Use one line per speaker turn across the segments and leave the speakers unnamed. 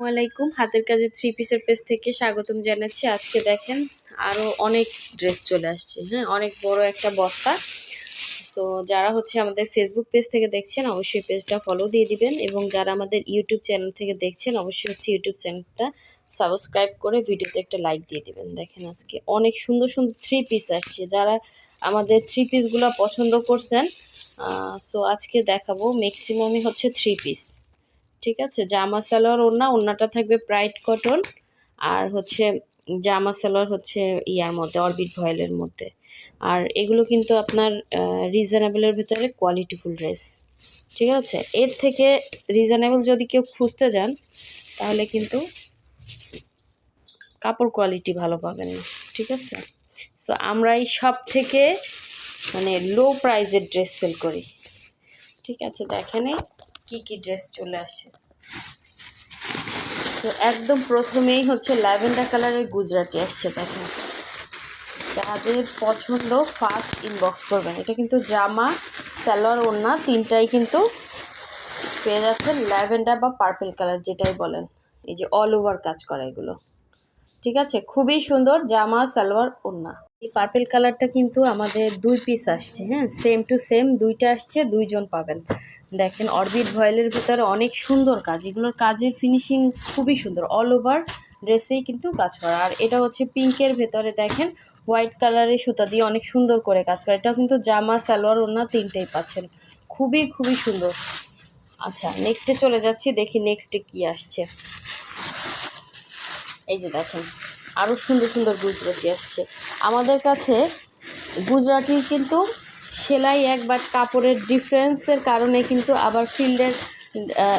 আসসালামাইকুম হাতের কাজে থ্রি পিসের পেজ থেকে স্বাগতম জানাচ্ছি। আজকে দেখেন আরও অনেক ড্রেস চলে আসছে। হ্যাঁ অনেক বড় একটা বস্তা। সো যারা হচ্ছে আমাদের ফেসবুক পেজ থেকে দেখছেন, অবশ্যই পেজটা ফলো দিয়ে দিবেন এবং যারা আমাদের ইউটিউব চ্যানেল থেকে দেখছেন, অবশ্যই হচ্ছে ইউটিউব চ্যানেলটা সাবস্ক্রাইব করে ভিডিওতে একটা লাইক দিয়ে দিবেন। দেখেন আজকে অনেক সুন্দর সুন্দর থ্রি পিস আসছে। যারা আমাদের থ্রি পিসগুলো পছন্দ করছেন সো আজকে দেখাবো ম্যাক্সিমামই হচ্ছে থ্রি পিস ঠিক আছে? জামা সালোয়ার ওড়না, ওড়নাটা থাকবে ব্রাইট কটন আর হচ্ছে জামা সালোয়ার হচ্ছে ইয়ার মধ্যে, অরবিট ভয়েলের মধ্যে। আর এগুলো কিন্তু আপনার রিজনেবলের ভিতরে কোয়ালিটিফুল ড্রেস ঠিক আছে? এর থেকে রিজনেবল যদি কেউ খুঁজতে যান, তাহলে কিন্তু কাপড় কোয়ালিটি ভালো পাবেন না। ঠিক আছে? সো আমরা এই সব থেকে মানে লো প্রাইজের ড্রেস সেল করি। ঠিক আছে? দেখেন কি কি ড্রেস চলে আসে? তো একদম প্রথমেই হচ্ছে ল্যাভেন্ডার কালারের গুজরাটি আসছে, দেখেন। যাদের পছন্দ ফার্স্ট ইনবক্স করবেন। এটা কিন্তু জামা, সালোয়ার, ওড়না, তিনটাই কিন্তু পেয়ে যাচ্ছেন ল্যাভেন্ডার বা পার্পেল কালার যেটাই বলেন। এই যে অল ওভার কাজ করা এগুলো। ঠিক আছে? খুবই সুন্দর জামা, সালোয়ার, ওড়না। এই পার্পেল কালারটা কিন্তু আমাদের দুই পিস আসছে হ্যাঁ? সেম টু সেম দুইটা আসছে, দুইজন পাবেন। দেখেন অরবিট ভয়েলের ভিতরে অনেক সুন্দর কাজ। এগুলোর কাজের ফিনিশিং খুবই সুন্দর। অল ওভার ড্রেসেই কিন্তু কাজ করা। আর এটা হচ্ছে পিঙ্কের ভেতরে দেখেন হোয়াইট কালারের সুতা দিয়ে অনেক সুন্দর করে কাজ করে। এটা কিন্তু জামা, সালোয়ার, ওড়না তিনটেই পাচ্ছেন। খুবই খুবই সুন্দর। আচ্ছা নেক্সটে চলে যাচ্ছি, দেখি নেক্সটে কি আসছে। এই যে দেখেন, আরও সুন্দর সুন্দর গুজরাটি আসছে। আমাদের কাছে গুজরাটির কিন্তু সেলাই এক বাট কাপড়ের ডিফারেন্সের কারণে কিন্তু আবার ফিল্ডের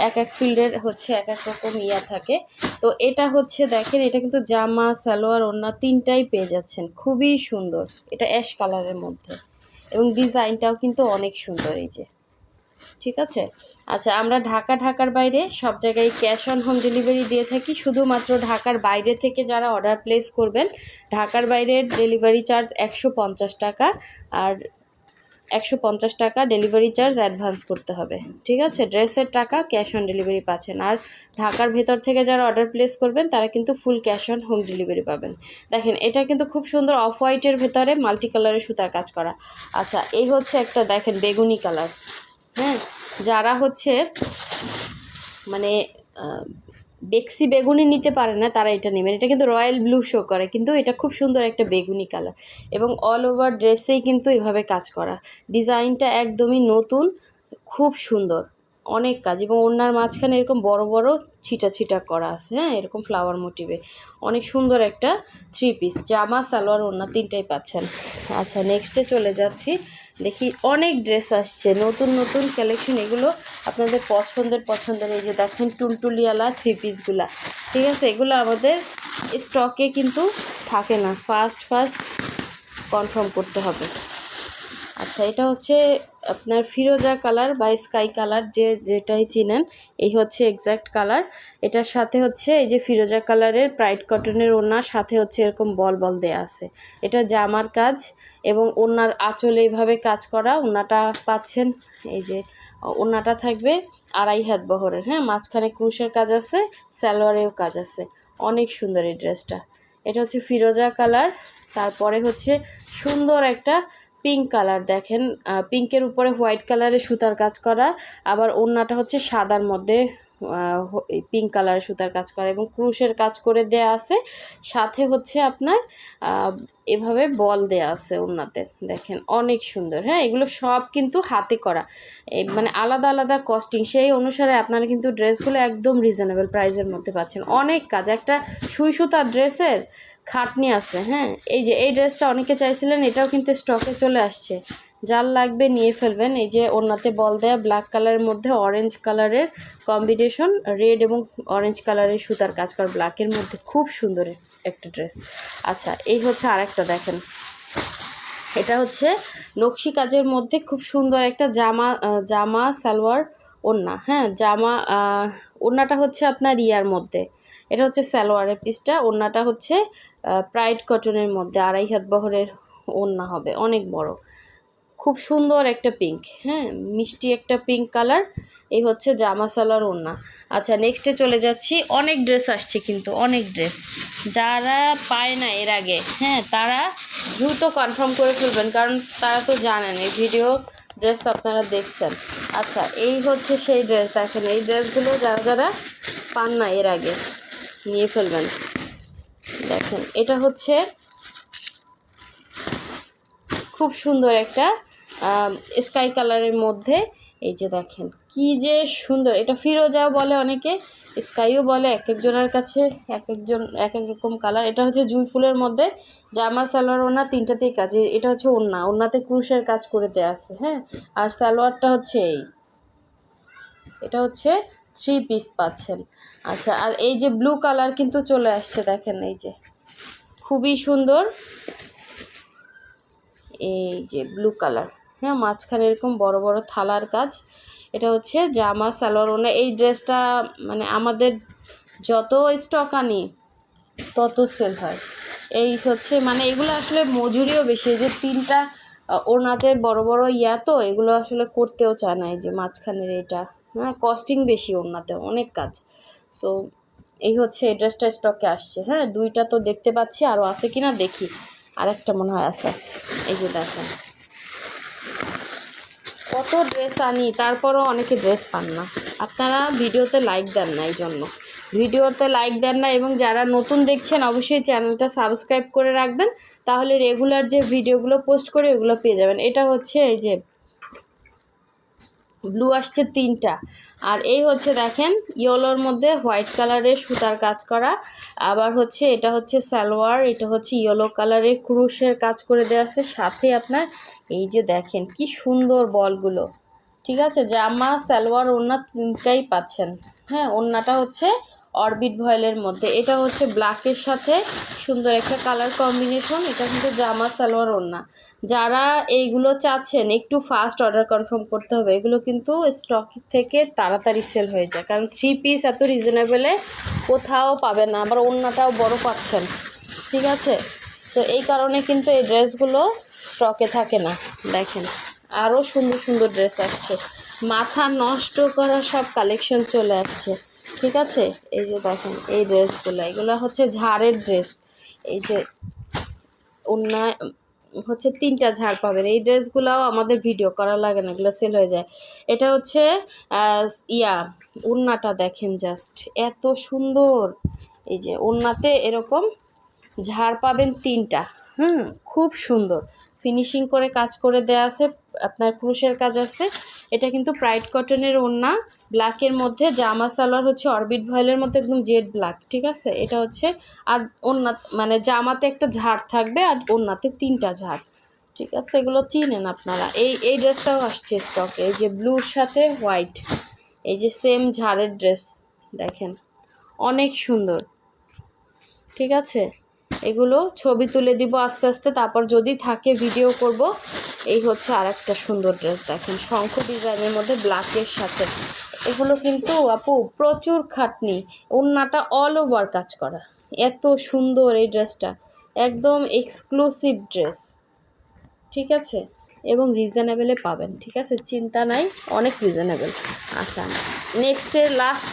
এক এক ফিল্ডের হচ্ছে এক এক রকম ইয়া থাকে। তো এটা হচ্ছে দেখেন, এটা কিন্তু জামা, সালোয়ার অন্য তিনটাই পেয়ে যাচ্ছেন। খুবই সুন্দর। এটা অ্যাশ কালারের মধ্যে। এবং ডিজাইনটাও কিন্তু অনেক সুন্দর এই যে। ঠিক আছে? আচ্ছা আমরা ঢাকা, ঢাকার বাইরে সব জায়গায় ক্যাশ অন হোম ডেলিভারি দিয়ে থাকি। শুধুমাত্র ঢাকার বাইরে থেকে যারা অর্ডার প্লেস করবেন, ঢাকার বাইরের ডেলিভারি চার্জ একশো পঞ্চাশ টাকা আর একশো পঞ্চাশ টাকা ডেলিভারি চার্জ অ্যাডভান্স করতে হবে। ঠিক আছে? ড্রেসের টাকা ক্যাশ অন ডেলিভারি পাচ্ছেন। আর ঢাকার ভেতর থেকে যারা অর্ডার প্লেস করবেন, তারা কিন্তু full cash on home delivery পাবেন। দেখেন, এটা কিন্তু খুব সুন্দর অফ হোয়াইটের ভেতরে মাল্টি কালারের সুতার কাজ করা। আচ্ছা এই হচ্ছে একটা, দেখেন, বেগুনি কালার হ্যাঁ যারা হচ্ছে মানে বেক্সি বেগুনি নিতে পারে না, তারা এটা নেবেন। এটা কিন্তু রয়্যাল ব্লু শো করে, কিন্তু এটা খুব সুন্দর একটা বেগুনি কালার। এবং অল ওভার ড্রেসেই কিন্তু এভাবে কাজ করা। ডিজাইনটা একদমই নতুন, খুব সুন্দর, অনেক কাজ। এবং ওনার মাঝখানে এরকম বড় বড় ছিটা ছিটা করা আছে হ্যাঁ এরকম ফ্লাওয়ার মোটিভে অনেক সুন্দর একটা থ্রি পিস জামা, সালোয়ার ওনার তিনটাই পাচ্ছেন। আচ্ছা নেক্সটে চলে যাচ্ছি। দেখি অনেক ড্রেস আসছে। নতুন নতুন কালেকশন এগুলো আপনাদের পছন্দের পছন্দের। এই যে দেখেন টুলটুলিয়ালা থ্রি পিসগুলা ঠিক আছে? এগুলো আমাদের স্টকে কিন্তু থাকে না। ফার্স্ট ফার্স্ট কনফার্ম করতে হবে। আচ্ছা এটা হচ্ছে আপনার ফিরোজা কালার বা স্কাই কালার যে যেটাই চিনেন, এই হচ্ছে এক্স্যাক্ট কালার। এটার সাথে হচ্ছে এই যে ফিরোজা কালারের প্রাইড কটনের ওনার সাথে হচ্ছে এরকম বল বল দেয়া আছে। এটা জামার কাজ এবং ওনার আঁচলে এইভাবে কাজ করা ওনাটা পাচ্ছেন, এই যে ওনাটা থাকবে আড়াই হাত বহরের হ্যাঁ? মাঝখানে ক্রুশের কাজ আছে, সালোয়ারেও কাজ আছে। অনেক সুন্দর এই ড্রেসটা। এটা হচ্ছে ফিরোজা কালার, তারপরে হচ্ছে সুন্দর একটা পিঙ্ক কালার দেখেন পিঙ্কের উপরে হোয়াইট কালারের সুতার কাজ করা, আবার ওড়নাটা হচ্ছে সাদার মধ্যে পিঙ্ক কালারের সুতার কাজ করা এবং ক্রুশের কাজ করে দেয়া আছে। সাথে হচ্ছে আপনার এভাবে বল দেয়া আছে ওনাতে দেখেন অনেক সুন্দর। হ্যাঁ এগুলো সব কিন্তু হাতে করা। মানে আলাদা আলাদা কস্টিং, সেই অনুসারে আপনারা কিন্তু ড্রেসগুলো একদম রিজনেবল প্রাইসের মধ্যে পাচ্ছেন। অনেক কাজ, একটা সুই সুতার ড্রেসের খাটনি আছে হ্যাঁ? এই যে, এই ড্রেসটা অনেকে চাইছিলেন, এটাও কিন্তু স্টকে চলে আসছে। যার লাগবে নিয়ে ফেলবেন। এই যে ওনাতে বল দেয়া ব্ল্যাক কালারের মধ্যে অরেঞ্জ কালারের কম্বিনেশন রেড এবং অরেঞ্জ কালারের সুতার কাজ করা ব্ল্যাকের মধ্যে। খুব সুন্দর একটা ড্রেস। আচ্ছা এই হচ্ছে আরেকটা দেখেন। এটা হচ্ছে নকশি কাজের মধ্যে খুব সুন্দর একটা জামা জামা, সালোয়ার, ওড়না হ্যাঁ? জামা ওড়নাটা হচ্ছে আপনার ইয়ার মধ্যে। এটা হচ্ছে সালোয়ারের পিসটা, ওড়নাটা হচ্ছে প্রাইড কটনের মধ্যে আড়াই হাত বহরের ওড়না হবে, অনেক বড়। খুব সুন্দর একটা পিঙ্ক হ্যাঁ? মিষ্টি একটা পিঙ্ক কালার এই হচ্ছে জামা সালোয়ার ওড়না। আচ্ছা নেক্সটে চলে যাচ্ছি। অনেক ড্রেস আসছে কিন্তু, অনেক ড্রেস যারা পায় না এর আগে হ্যাঁ তারা দ্রুত কনফার্ম করে ফেলবেন, কারণ তারা তো জানেন, এই ভিডিও ড্রেস তো আপনারা দেখছেন। আচ্ছা এই হচ্ছে সেই ড্রেস দেখেন, এই ড্রেসগুলো যারা যারা পান না এর আগে, নিয়ে ফেলবেন। দেখেন, এটা হচ্ছে খুব সুন্দর একটা স্কাই কালারের মধ্যে। এই যে দেখেন, কি যে সুন্দর। এটা ফিরোজাও বলে অনেকে স্কাইও বলে, এক একজনের কাছে এক একজন, এক এক রকম কালার এটা হচ্ছে জুই ফুলের মধ্যে, জামা, সালোয়ার ওনা তিনটাতেই কাজ। এটা হচ্ছে ওন্না ওন্নাতে ক্রুশের কাজ করে দেওয়া আছে হ্যাঁ? আর সালোয়ারটা হচ্ছে এই। এটা হচ্ছে থ্রি পিস পাচ্ছেন। আচ্ছা আর এই যে ব্লু কালার কিন্তু চলে আসছে, দেখেন এই যে। খুবই সুন্দর। এই যে ব্লু কালার হ্যাঁ মাঝখানে এরকম বড় বড় থালার কাজ। এটা হচ্ছে জামা, সালোয়ার ওনা এই ড্রেসটা মানে আমাদের যত স্টক আনি, তত সেল হয়। এই হচ্ছে মানে এগুলো আসলে মজুরিও বেশি। যে তিনটা ওনাতে বড় বড় ইয়া তো, এগুলো আসলে করতেও চায় না এই যে মাঝখানের এটা হ্যাঁ কস্টিং বেশি ওনাতে অনেক কাজ। সো এই হচ্ছে এই ড্রেসটা স্টকে আসছে। হ্যাঁ দুইটা তো দেখতে পাচ্ছি আরও আছে কি না দেখি। আরেকটা মনে হয় আছে। এই যে দেখেন। কত ড্রেস আনি, তারপরও অনেকে ড্রেস পান না। আপনারা ভিডিওতে লাইক দেন না এই জন্য ভিডিওতে লাইক দেন না এবং যারা নতুন দেখছেন, অবশ্যই চ্যানেলটা সাবস্ক্রাইব করে রাখবেন। তাহলে রেগুলার যে ভিডিওগুলো পোস্ট করে, ওগুলো পেয়ে যাবেন। এটা হচ্ছে এই যে ব্লু আসছে তিনটা। আর এই হচ্ছে দেখেন ইয়োলোর মধ্যে হোয়াইট কালারের সুতার কাজ করা। আবার হচ্ছে এটা হচ্ছে সালোয়ার, এটা হচ্ছে ইয়েলো কালারের ক্রুশের কাজ করে দেওয়া আছে। সাথে আপনার এই যে দেখেন, কি সুন্দর বলগুলো। ঠিক আছে? জামা, সালোয়ার, ওড়না তিনটাই পাচ্ছেন। হ্যাঁ ওড়নাটা হচ্ছে অরবিট ভয়েলের মধ্যে। এটা হচ্ছে ব্ল্যাকের সাথে সুন্দর একটা কালার কম্বিনেশন এটা কিন্তু জামা, সালোয়ার, ওড়না। যারা এইগুলো চাচ্ছেন, একটু ফাস্ট অর্ডার কনফার্ম করতে হবে, এগুলো কিন্তু স্টক থেকে তাড়াতাড়ি সেল হয়ে যায়। কারণ থ্রি পিস এত রিজনেবলে কোথাও পাবেন না, আবার ওড়নাটাও বড় পাচ্ছেন। ঠিক আছে? তো এই কারণে কিন্তু এই ড্রেসগুলো স্টকে থাকে না। দেখেন আরও সুন্দর সুন্দর ড্রেস আসছে। মাথা নষ্ট করা সব কালেকশন চলে আসছে। ঠিক আছে? এই যে দেখেন, এই ড্রেসগুলো, এগুলো হচ্ছে ঝাড়ের ড্রেস। এই যে অন্য হচ্ছে তিনটা ঝাড় পাবেন। এই ড্রেসগুলোও আমাদের ভিডিও করা লাগে না, এগুলো সেল হয়ে যায়। এটা হচ্ছে ইয়া, উন্নাটা দেখেন জাস্ট এত সুন্দর। এই যে উন্নাতে এরকম ঝাড় পাবেন তিনটা। হুম, খুব সুন্দর। ফিনিশিং করে কাজ করে দেয়া আছে, আপনার ক্রুশের কাজ আছে। এটা কিন্তু প্রাইড কটনের ওড়না ব্ল্যাকের মধ্যে, জামা সালোয়ার হচ্ছে অরবিট ভয়েলের মধ্যে একদম জেড ব্ল্যাক ঠিক আছে? এটা হচ্ছে, আর ওড়না মানে জামাতে একটা ঝাড় থাকবে আর ওড়নাতে তিনটা ঝাড়, ঠিক আছে? এগুলো চিনেন আপনারা। এই এই ড্রেসটাও আসছে স্টকে এই যে ব্লুর সাথে হোয়াইট এই যে সেম ঝাড়ের ড্রেস, দেখেন, অনেক সুন্দর, ঠিক আছে? এগুলো ছবি তুলে দিব আস্তে আস্তে, তারপর যদি থাকে ভিডিও করব এই হচ্ছে আর একটা সুন্দর ড্রেস দেখেন শঙ্খ ডিজাইনের মধ্যে ব্ল্যাকের সাথে। এগুলো কিন্তু আপু প্রচুর খাটনি, ওড়নাটা অল ওভার কাজ করা। এত সুন্দর এই ড্রেসটা একদম এক্সক্লুসিভ ড্রেস ঠিক আছে? এবং রিজনেবেলে পাবেন, ঠিক আছে? চিন্তা নাই, অনেক রিজনেবেল আচ্ছা নেক্সটে লাস্ট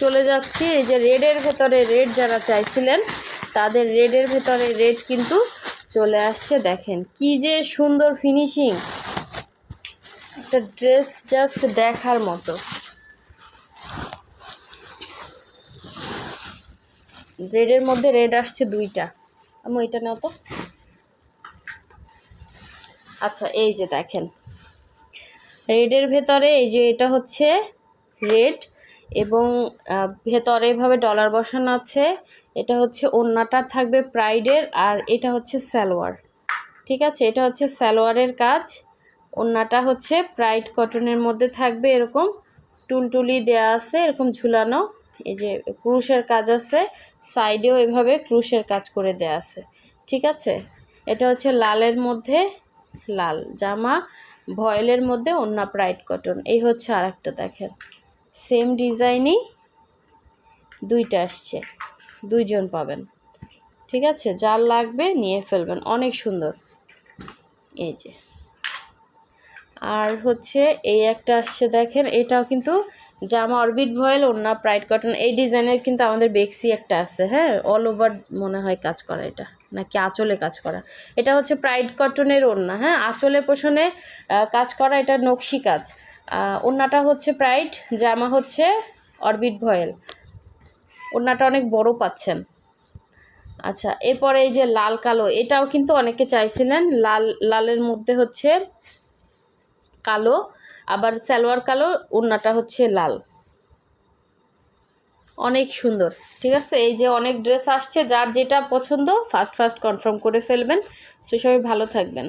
চলে যাচ্ছি, এই যে রেডের ভেতরে রেড যারা চাইছিলেন, তাদের রেডের ভেতরে রেড কিন্তু চলে আসছে, দেখেন কি যে সুন্দর ফিনিশিং একটা ড্রেস জাস্ট দেখার মতো। রেডের মধ্যে রেড আসছে দুইটা। আমি ওইটা নাও তো। আচ্ছা এই যে দেখেন। রেডের ভেতরে এই যে এটা হচ্ছে রেড এবং ভেতরে এভাবে ডলার বসানো আছে। এটা হচ্ছে ওড়নাটা থাকবে প্রাইডের আর এটা হচ্ছে সালোয়ার। ঠিক আছে? এটা হচ্ছে সালোয়ারের কাজ। ওড়নাটা হচ্ছে প্রাইড কটনের মধ্যে থাকবে এরকম টুলটুলি দেয়া আছে, এরকম ঝুলানো। এই যে ক্রুশের কাজ আছে, সাইডেও এভাবে ক্রুশের কাজ করে দেয়া আছে। ঠিক আছে? এটা হচ্ছে লালের মধ্যে, লাল জামা, ভয়েলের মধ্যে ওন্না প্রাইড কটন। এই হচ্ছে আর একটা দেখেন। সেম ডিজাইনই দুইটা আসছে। দুইজন পাবেন। ঠিক আছে? যার লাগবে নিয়ে ফেলবেন। অনেক সুন্দর। এই যে। আর হচ্ছে এই একটা আসছে দেখেন, এটাও কিন্তু জামা অরবিট ভয়েল, ওড়না প্রাইড কটন। এই ডিজাইনের কিন্তু আমাদের বেক্সি একটা আছে হ্যাঁ? অল ওভার মনে হয় কাজ করা এটা, নাকি আঁচলে কাজ করা। এটা হচ্ছে প্রাইড কটনের ওড়না হ্যাঁ? আঁচলে পোষণে কাজ করা এটা নকশি কাজ। ওড়নাটা হচ্ছে প্রাইড, জামা হচ্ছে অরবিট ভয়েল। ওড়নাটা অনেক বড় পাচ্ছেন। আচ্ছা এরপরে এই যে লাল কালো, এটাও কিন্তু অনেকে চাইছিলেন। লাল, লালের মধ্যে হচ্ছে কালো, আবার সালোয়ার কালো, ওড়নাটা হচ্ছে লাল। অনেক সুন্দর, ঠিক আছে? এই যে অনেক ড্রেস আসছে, যার যেটা পছন্দ ফার্স্ট ফার্স্ট কনফার্ম করে ফেলবেন। সে সবাই ভালো থাকবেন।